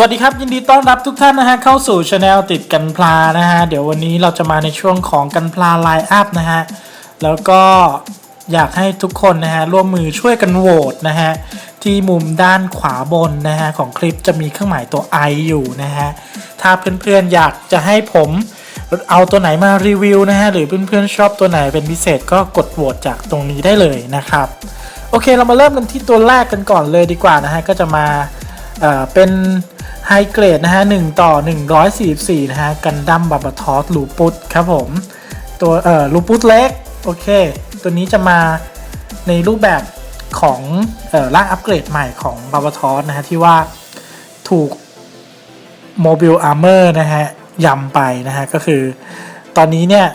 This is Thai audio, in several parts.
วัสดีครับ ยินดีต้อนรับทุกท่านนะฮะเข้าสู่ช anel ติดกันพลานะฮะ เดี๋ยววันนี้เราจะมาในช่วงของกันพลาไลน์อัพนะฮะ แล้วก็อยากให้ทุกคนนะฮะ ร่วมมือช่วยกันโหวตนะฮะ ที่มุมด้านขวาบนนะฮะ ของคลิปจะมีเครื่องหมายตัว i อยู่นะฮะ ถ้าเพื่อนๆอยากจะให้ผมเอาตัวไหนมารีวิวนะฮะ หรือเพื่อนๆชอบตัวไหนเป็นพิเศษก็กดโหวตจากตรงนี้ได้เลยนะครับ โอเคเรามาเริ่มกันที่ตัวแรกกันก่อนเลยดีกว่านะฮะก็จะมาเอ่อเป็น ไฮเกรดนะฮะ1ต่อ 144 นะฮะกันดั้มบับทอสลูปุตครับผม ตัวเอ่อลูปุตเล็ก โอเค ตัวนี้จะมาในรูปแบบของเอ่อร่างอัปเกรดใหม่ของบับทอสนะฮะที่ว่าถูก Mobile Armor นะฮะยำไปนะฮะก็คือตอนนี้เนี่ย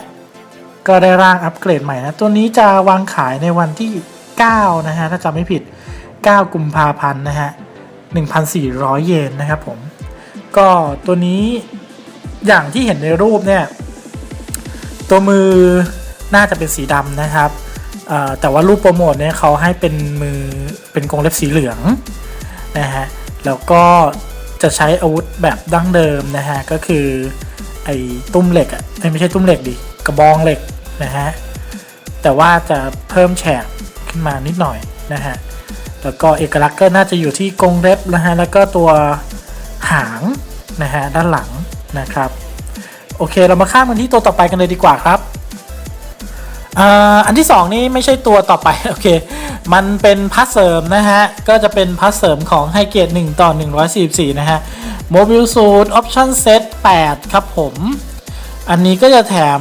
ก็ได้ร่างอัปเกรดใหม่นะ ตัวนี้จะวางขายในวันที่ 9 นะฮะ ถ้าจำไม่ผิด 9 กุมภาพันธ์นะฮะ 1,400 เยนนะครับผม ก็ตัวนี้อย่างที่เห็นในรูปเนี่ย ตัวมือน่าจะเป็นสีดำนะครับ แต่ว่ารูปโปรโมทเนี่ยเขาให้เป็นมือเป็นกรงเล็บสีเหลืองนะฮะ แล้วก็จะใช้อาวุธแบบดั้งเดิมนะฮะ ก็คือไอ้ตุ้มเหล็กอะไม่ใช่ตุ้มเหล็กดิ กระบองเหล็กนะฮะ แต่ว่าจะเพิ่มแฉกขึ้นมานิดหน่อยนะฮะ แล้วก็เอกลักษณ์ก็น่าจะอยู่ที่กรงเล็บนะฮะ แล้วก็ตัวหาง นะฮะด้านหลังนะครับ โอเคเรามาข้ามกันที่ตัวต่อไปกันเลยดีกว่าครับอันที่สองนี่ไม่ใช่ตัวต่อไป โอเค มันเป็นพัสเสริมนะฮะ ก็จะเป็นพัสเสริมของไฮเกต1ต่อ 144 นะฮะ Mobile Suit Option Set 8ครับผม อันนี้ก็จะแถม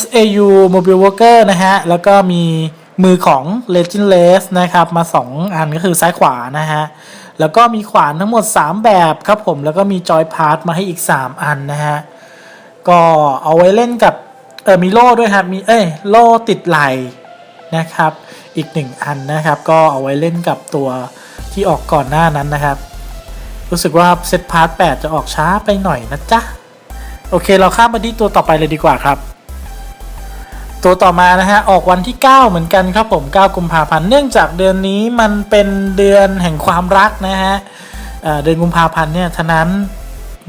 SAU Mobile Worker นะฮะ แล้วก็มีมือของ Legend l e s นะครับ มา 2 อันก็คือซ้ายขวานะฮะ แล้วก็มีขวานทั้งหมด 3 แบบครับผมแล้วก็มีจอยพาร์ทมาให้อีก 3 อันนะฮะก็เอาไว้เล่นกับเออมีโล่ด้วยครับมีเอ้ยโล่ติดไหลนะครับอีกหนึ่งอันนะครับ ก็เอาไว้เล่นกับตัวที่ออกก่อนหน้านั้นนะครับ รู้สึกว่าเซตพาร์ท8จะออกช้าไปหน่อยนะจ๊ะ โอเคเราข้ามมาที่ตัวต่อไปเลยดีกว่าครับ ตัวต่อมานะฮะออกวันที่ 9 เหมือนกันครับผม 9 กุมภาพันธ์เนื่องจากเดือนนี้มันเป็นเดือนแห่งความรักนะฮะเดือนกุมภาพันธ์เนี่ยฉะนั้น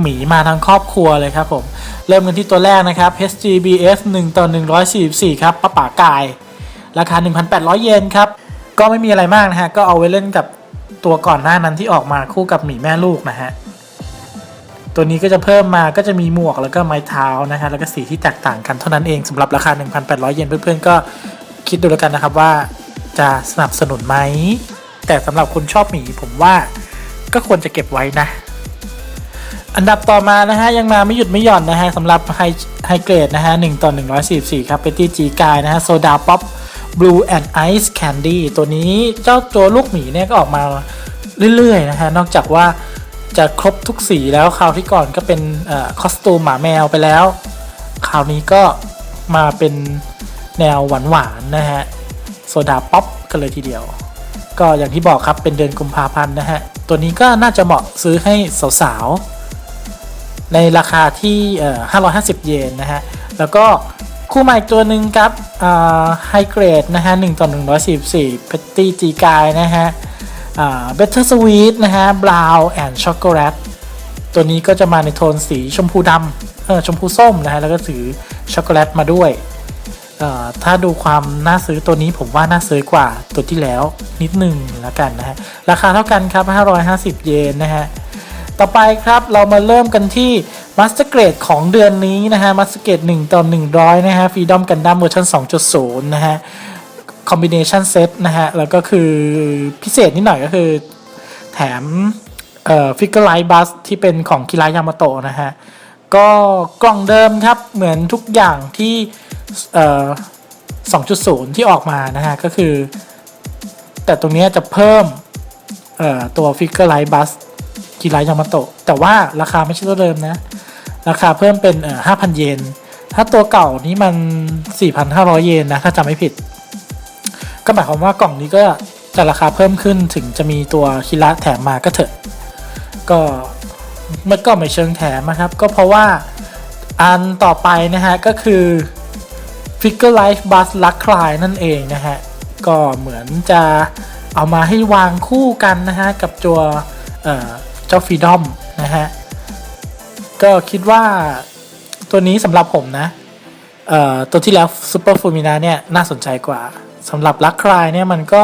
หมีมาทั้งครอบครัวเลยครับผม เริ่มกันที่ตัวแรกนะครับ HGBS 1ต่อ 144 ครับป้าป๋ากาย ราคา 1,800 เยนครับ ก็ไม่มีอะไรมากนะฮะ ก็เอาไว้เล่นกับตัวก่อนหน้านั้นที่ออกมาคู่กับหมีแม่ลูกนะฮะ ตัวนี้ก็จะเพิ่มมาก็จะมีหมวกแล้วก็ไม้เท้านะฮะแล้วก็สีที่แตกต่างกันเท่านั้นเองสำหรับราคา 1,800 เยนเพื่อนๆก็คิดดูแล้วกันนะครับว่าจะสนับสนุนไหม แต่สำหรับคุณชอบหมีผมว่าก็ควรจะเก็บไว้นะ อันดับต่อมานะฮะยังมาไม่หยุดไม่หย่อนนะฮะสำหรับไฮไฮเกรดนะฮะ1ต่อ144 ครับเป็นที่จีกายนะฮะโซดาป๊อป Blue and Ice Candy ตัวนี้เจ้าตัวลูกหมีเนี่ยก็ออกมาเรื่อยๆนะฮะนอกจากว่า จะครบทุกสีแล้วคราวที่ก่อนก็เป็นคอสตูมหมาแมวไปแล้ว คราวนี้ก็มาเป็นแนวหวานๆนะฮะโซดาป๊อปกันเลยทีเดียว ก็อย่างที่บอกครับเป็นเดือนกุมภาพันธ์นะฮะ ตัวนี้ก็น่าจะเหมาะซื้อให้สาวๆ ในราคาที่ 550 เยนนะฮะ แล้วก็คู่ใหม่ตัวหนึ่งครับไฮเกรดนะฮะ1ต่อ144 p e t t y G กายนะฮะ Better Sweet นะฮะ Brown and Chocolate ตัวนี้ก็จะมาในโทนสีชมพูดำเออชมพูส้มนะฮะ แล้วก็ถือช็อกโกแลตมาด้วย ถ้าดูความน่าซื้อตัวนี้ผมว่าน่าซื้อกว่าตัวที่แล้วนิดหนึ่งแล้วกันนะฮะ ราคาเท่ากันครับ 550 เยนนะฮะ ต่อไปครับเรามาเริ่มกันที่ Master Grade ของเดือนนี้นะฮะ Master Grade 1ต่อ100 นะฮะ Freedom Gundam เวอร์ชัน2.0 นะฮะ Combination Set นะฮะ แล้วก็คือพิเศษนิดหน่อยก็คือแถมเอ่อฟิกเกอร์ไลท์บัสที่เป็นของคิรายามาโตะนะฮะ ก็กล่องเดิมครับ เหมือนทุกอย่างที่เอ่อ2.0 ที่ออกมานะฮะ ก็คือ แต่ตรงนี้จะเพิ่มเอ่อตัวฟิกเกอร์ไลท์บัสกิรายามาโตะแต่ว่าราคาไม่ใช่ตัวเดิมนะ ราคาเพิ่มเป็นเอ่อห้าพันเยนถ้าตัวเก่านี้มัน 4,500 เยนนะ ถ้าจำไม่ผิด ก็หมายความว่ากล่องนี้ก็จะราคาเพิ่มขึ้นถึงจะมีตัวคิระแถมมาก็เถอะ ก็มันก็ไม่เชิงแถมนะครับ ก็เพราะว่าอันต่อไปนะฮะก็คือ Figure Life Bus Luck Cry นั่นเองนะฮะ ก็เหมือนจะเอามาให้วางคู่กันนะฮะ กับตัวเจ้าฟีดอมนะฮะ ก็คิดว่าตัวนี้สำหรับผมนะตัวที่แล้วซูเปอร์ฟูมินาเนี่ยน่าสนใจกว่า สำหรับลักคลายเนี่ยมันก็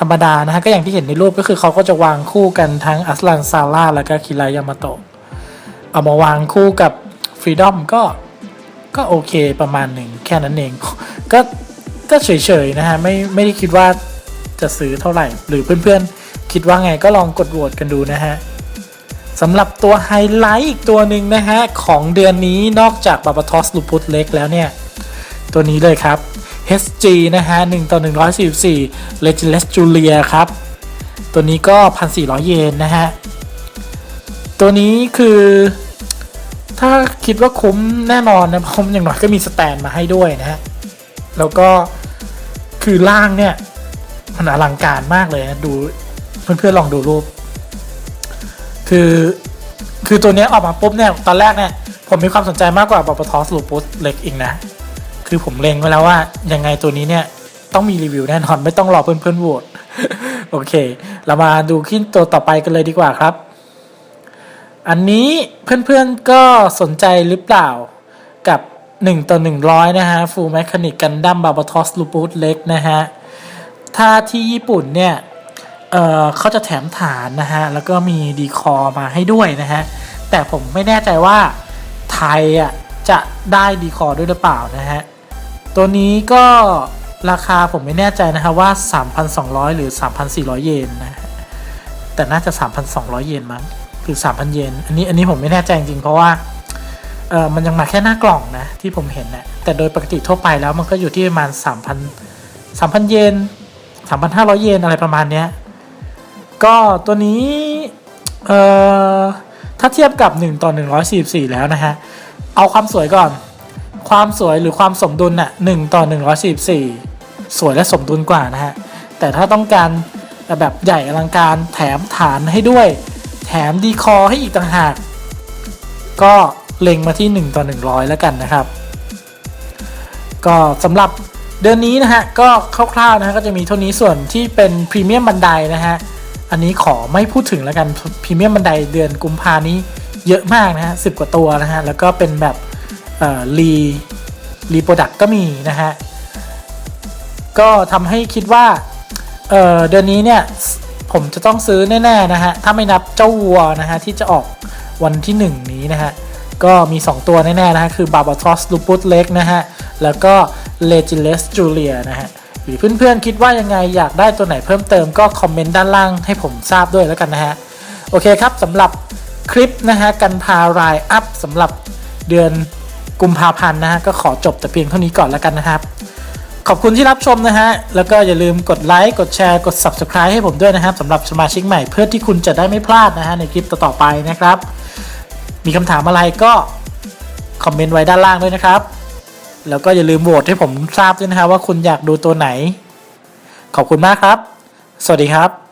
ธรรมดานะฮะก็อย่างที่เห็นในรูปก็คือเขาก็จะวางคู่กันทั้งอัสลันซาร่าแล้วก็คิรายามาโตะเอามาวางคู่กับฟรีดอมก็ก็โอเคประมาณหนึ่งแค่นั้นเอง ก็ก็เฉยๆนะฮะไม่ไม่ได้คิดว่าจะซื้อเท่าไหร่ หรือเพื่อนๆ คิดว่าไงก็ลองกดโหวตกันดูนะฮะสำหรับตัวไฮไลท์อีกตัวหนึ่งนะฮะ ของเดือนนี้นอกจากบาบาทอสลูปุตเล็กแล้วเนี่ย ตัวนี้เลยครับ HG นะฮะ1ต่อ 144 Legendless Julia ครับ ตัวนี้ก็ 1,400 เยนนะฮะ ตัวนี้คือ ถ้าคิดว่าคุ้มแน่นอนนะผมอย่างน้อยก็มีสแตนมาให้ด้วยนะฮะ แล้วก็คือล่างเนี่ย มันอลังการมากเลยนะดูเพื่อนๆลองดูรูป คือคือตัวนี้ออกมาปุ๊บเนี่ย ตอนแรกเนี่ย ผมมีความสนใจมากกว่าบาบทอสลูปุสเล็กอีกนะ คือผมเล็งไว้แล้วว่ายังไงตัวนี้เนี่ยต้องมีรีวิวแน่นอนไม่ต้องรอเพื่อนๆโหวตโอเค เรามาดูขึ้นตัวต่อไปกันเลยดีกว่าครับ อันนี้เพื่อนๆก็สนใจหรือเปล่ากับ 1 ต่อ 100 นะฮะ Full Mechanic Gundam Barbatos Lupus เล็กนะฮะ ถ้าที่ญี่ปุ่นเนี่ยเอ่อเขาจะแถมฐานนะฮะ แล้วก็มีดีคอมาให้ด้วยนะฮะ แต่ผมไม่แน่ใจว่าไทยอะจะได้ดีคอด้วยหรือเปล่านะฮะ ตัวนี้ก็ราคาผมไม่แน่ใจนะครับว่า 3,200 หรือ 3,400 เยนนะแต่น่าจะ 3,200 เยนมั้งหรือ 3,000 เยนอันนี้อันนี้ผมไม่แน่ใจจริงเพราะว่าเออมันยังมาแค่หน้ากล่องนะที่ผมเห็นนะแต่โดยปกติทั่วไปแล้วมันก็อยู่ที่ประมาณ 3,000 3,000 เยน 3,500 เยนอะไรประมาณเนี้ยก็ตัวนี้เอ่อถ้าเทียบกับ 1 ต่อ 144 แล้วนะฮะ เอาความสวยก่อน ความสวยหรือความสมดุลน่ะ1ต่อ144 สวยและสมดุลกว่านะฮะ แต่ถ้าต้องการแบบใหญ่อลังการแถมฐานให้ด้วย แถมดีคอให้อีกต่างหาก ก็เล็งมาที่ 1 ต่อ 100 แล้วกันนะครับ ก็สำหรับเดือนนี้นะฮะ ก็คร่าวๆนะฮะก็จะมีเท่านี้ส่วนที่เป็นพรีเมียมบันไดนะฮะ อันนี้ขอไม่พูดถึงแล้วกันพรีเมียมบันไดเดือนกุมภานี้เยอะมากนะฮะสิบกว่าตัวนะฮะ แล้วก็เป็นแบบ รีรีโปรดักก็มีนะฮะ ก็ทำให้คิดว่าเดือนนี้เนี่ย ผมจะต้องซื้อแน่ๆนะฮะ ถ้าไม่นับเจ้าวัวนะฮะ ที่จะออกวันที่ 1 นี้นะฮะ ก็มี 2 ตัวแน่ๆนะฮะ คือ Barbatos Lupus เล็กนะฮะ แล้วก็ Legendless Julia นะฮะหรือเพื่อนๆคิดว่ายังไงอยากได้ตัวไหนเพิ่มเติมก็คอมเมนต์ด้านล่างให้ผมทราบด้วยแล้วกันนะฮะ โอเคครับสำหรับคลิปนะฮะกันพารายอัพสำหรับเดือน กุมภาพันธ์นะฮะก็ขอจบแต่เพียงเท่านี้ก่อนแล้วกันนะครับ ขอบคุณที่รับชมนะฮะ แล้วก็อย่าลืมกดไลค์กดแชร์กด Subscribe ให้ผมด้วยนะครับสำหรับสมาชิกใหม่เพื่อที่คุณจะได้ไม่พลาดนะฮะในคลิปต่อๆไปนะครับ มีคำถามอะไรก็คอมเมนต์ไว้ด้านล่างด้วยนะครับ แล้วก็อย่าลืมโหวตให้ผมทราบด้วยนะฮะว่าคุณอยากดูตัวไหน ขอบคุณมากครับ สวัสดีครับ